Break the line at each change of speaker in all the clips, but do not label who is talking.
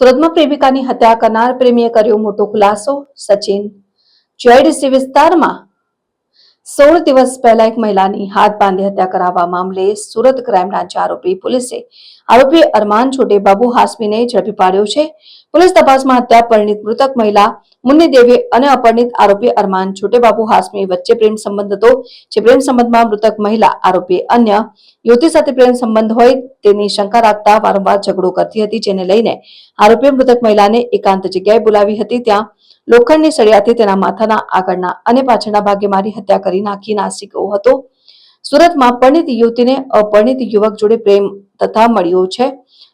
સુરતમાં પ્રેમિકાની હત્યા કરનાર પ્રેમીએ કર્યો મોટો ખુલાસો. સચિન જીઆઈડીસી વિસ્તારમાં સોળ દિવસ પહેલા એક મહિલાની હાથ બાંધી હત્યા કરાવવા મામલે સુરત ક્રાઇમ બ્રાન્ચ આરોપી પોલીસે આરોપી અરમાન છોટે બાબુ હાસમીને ઝડપી પાડ્યો છે. પોલીસ તપાસમાં હત્યા પરિણીત મૃતક મહિલા મુન્ની દેવી અને અપરિણીત આરોપી અરમાન છોટે બાબુ હાસમી વચ્ચે પ્રેમ સંબંધ હતો. જે પ્રેમ સંબંધમાં મૃતક મહિલા, આરોપી અન્ય યુવતી સાથે પ્રેમ સંબંધ હોય તેની શંકા રાખતા વારંવાર ઝઘડો કરતી હતી, જેને લઈને આરોપીએ મૃતક મહિલાને એકાંત જગ્યાએ બોલાવી હતી. ત્યાં લોખંડની સળિયાથી તેના માથાના આગળના અને પાછળના ભાગે મારી હત્યા કરી નાખી. નાસી ગયો હતો. સુરતમાં પરિણીત યુવતીને અપરિણિત યુવક જોડે પ્રેમ તથા મળ્યો છે.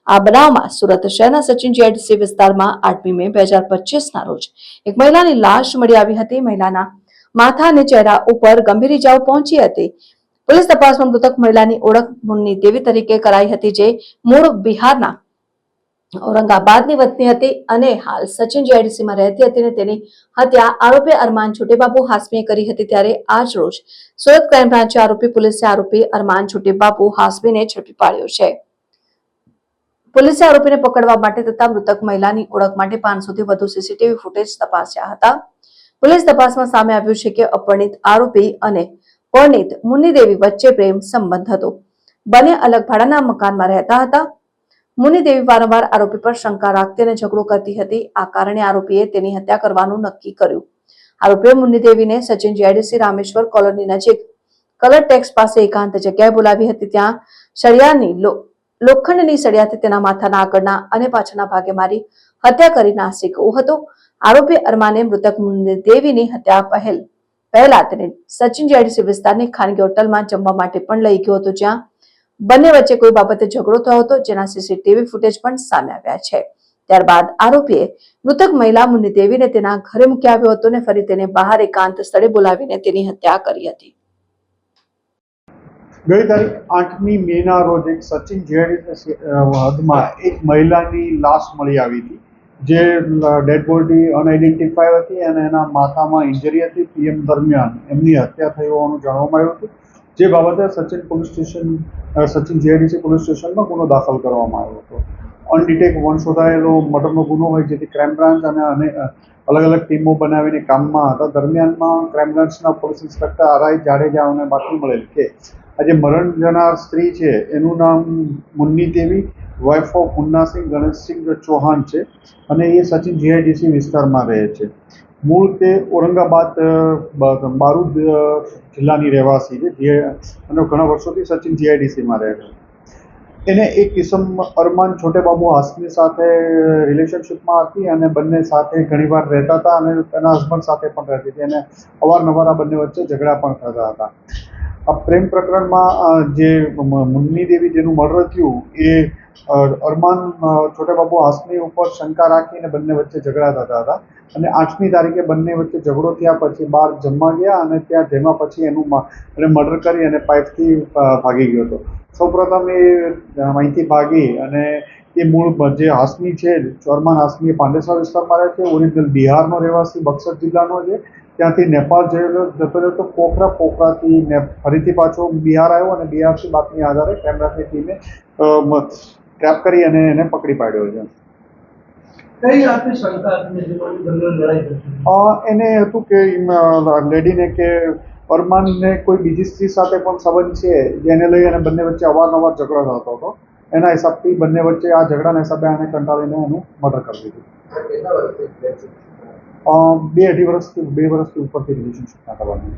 આ બનાવમાં સુરત શહેરના સચિન જીઆઈડીસી વિસ્તારમાં આઠમી મે બે હજાર પચીસના રોજ એક મહિલાની લાશ મળી આવી હતી. મહિલાના માથા અને ચહેરા ઉપર ગંભીર ઇજાઓ પહોંચી હતી. પોલીસ તપાસમાં મૃતક મહિલાની ઓળખ મુન્ની દેવી તરીકે કરાઈ હતી, જે મૂળ બિહારના ઔરંગાબાદની વતની હતી અને હાલ સચિન જીઆઈડીસીમાં રહેતી હતી અને તેની હત્યા આરોપી અરમાન છોટેબાબુ હાસમીએ કરી હતી ત્યારે આજ રોજ સુરત ક્રાઇમ બ્રાન્ચે આરોપી પોલીસે આરોપી અરમાન છોટેબાબુ હાસમીને ઝડપી પાડ્યો છે. પોલીસે આરોપીને પકડવા માટે તથા મૃતક મહિલાની ઓળખ માટે પાંચસોથી વધુ સીસીટીવી ફૂટેજ તપાસ્યા હતા. પોલીસ તપાસમાં સામે આવ્યું છે કે અપરણિત આરોપી અને પરણિત મુન્ની દેવી વચ્ચે પ્રેમ સંબંધ હતો. બંને અલગ ભાડાના મકાનમાં રહેતા હતા. મુન્ની દેવી વારંવાર આરોપી પર શંકા રાખતી અને ઝઘડો કરતી હતી. આ કારણે આરોપીએ તેની હત્યા કરવાનું નક્કી કર્યું. આરોપીએ મુનિદેવીને સચિન જીઆઈડીસી રામેશ્વર કોલોની નજીક કલર ટેક્સ પાસે એકાંત જગ્યાએ બોલાવી હતી. ત્યાં સળિયાની લોખંડની સળિયાથી તેના માથાના આગળના અને પાછળના ભાગે મારી હત્યા કરી નાસી ગયો હતો. આરોપી અરમાને મૃતક મુનિદેવીની દેવીની હત્યા પહેલ, પહેલા તેને સચિન જીઆઈડીસી વિસ્તારની ખાનગી હોટલમાં જમવા માટે પણ લઈ ગયો હતો. જ્યાં બંને વચ્ચે કોઈ બાબતે ઝઘડો થયો હતો, જેના સીસીટીવી ફૂટેજ પણ સામે આવ્યા છે. ત્યારબાદ આરોપીએ મૃતક મહિલા મુન્ની દેવીને તેના ઘરે મૂકી આવ્યો હતો અને ફરી તેને બહાર એકાંત સ્થળે બોલાવીને તેની હત્યા કરી હતી.
ગઈ તારીખ આઠમી મેના રોજ એક સચિન જેડી હદમાં એક મહિલાની લાશ મળી આવી હતી, જે ડેડ બોડી અનઆઇડેન્ટિફાઈ હતી અને એના માથામાં ઇન્જરી હતી. પીએમ દરમિયાન એમની હત્યા થઈ હોવાનું જાણવામાં આવ્યું હતું. જે બાબતે Sachin police station Sachin GIDC police સ્ટેશનમાં ગુનો દાખલ કરવામાં આવ્યો હતો. અનડિટેક વન શોધાયેલો મર્ડરનો ગુનો હોય જેથી ક્રાઇમ બ્રાન્ચ અને અલગ અલગ ટીમો બનાવીને કામમાં હતા. દરમિયાનમાં ક્રાઇમ બ્રાન્ચના પોલીસ ઇન્સ્પેક્ટર આરઆઈ જાડેજાઓને બાતમી મળેલ કે આજે મરણ જનાર સ્ત્રી છે. એનું નામ મુન્ની દેવી વાઇફ ઓફ મુન્નાસિંહ ગણેશસિંહ ચૌહાણ છે અને એ સચિન જીઆઈડીસી વિસ્તારમાં રહે છે. મૂળ તે ઔરંગાબાદ બારૂદ જિલ્લાની રહેવાસી છે, જે અને ઘણા વર્ષોથી સચિન જીઆઈડીસીમાં રહે છે. એને એક કિસમ અરમાન છોટેબાબુ હાસમી સાથે રિલેશનશિપમાં હતી અને બંને સાથે ઘણીવાર રહેતા હતા અને તેના હસબન્ડ સાથે પણ રહેતી હતી. અને અવારનવાર આ બંને વચ્ચે ઝઘડા પણ થતા હતા. આ પ્રેમ પ્રકરણમાં જે મુન્ની દેવી જેનું મર્ડર થયું, એ અરમાન છોટે બાબુ હાસમી ઉપર શંકા રાખીને બંને વચ્ચે ઝઘડા થતા હતા. અને આઠમી તારીખે બંને વચ્ચે ઝઘડો થયા પછી બહાર જમવા ગયા અને ત્યાં જેમાં પછી એનું એને મર્ડર કરી અને પાઇપથી ભાગી ગયો હતો. સૌપ્રથમ એ અહીંથી ભાગી અને એ મૂળ જે હાસમી છે, ચોરમાન એ પાંડેસરા વિસ્તારમાં રહે છે. ઓરિજિનલ બિહારનો રહેવાસી, બક્સર જિલ્લાનો છે. ત્યાંથી નેપાળ જયેલો જતો રહ્યો તો પોખરા, પોખરાથી ફરીથી પાછો બિહાર આવ્યો અને બિહારથી બાતમી આધારે કેમેરાની ટીમે ટ્રેપ કરી અને એને પકડી પાડ્યો છે. એને હતું કે લેડીને કે અરમાનને કોઈ બીજી સ્ત્રી સાથે પણ સંબંધ છે જેને લઈ અને બંને વચ્ચે અવારનવાર ઝઘડો થતો હતો. એના હિસાબથી બંને વચ્ચે આ ઝઘડાના હિસાબે આને કંટાળીને એનું મર્ડર કરી દીધું. બે અઢી વર્ષથી બે વર્ષથી ઉપરથી રિલેશનશિપના કરવાનું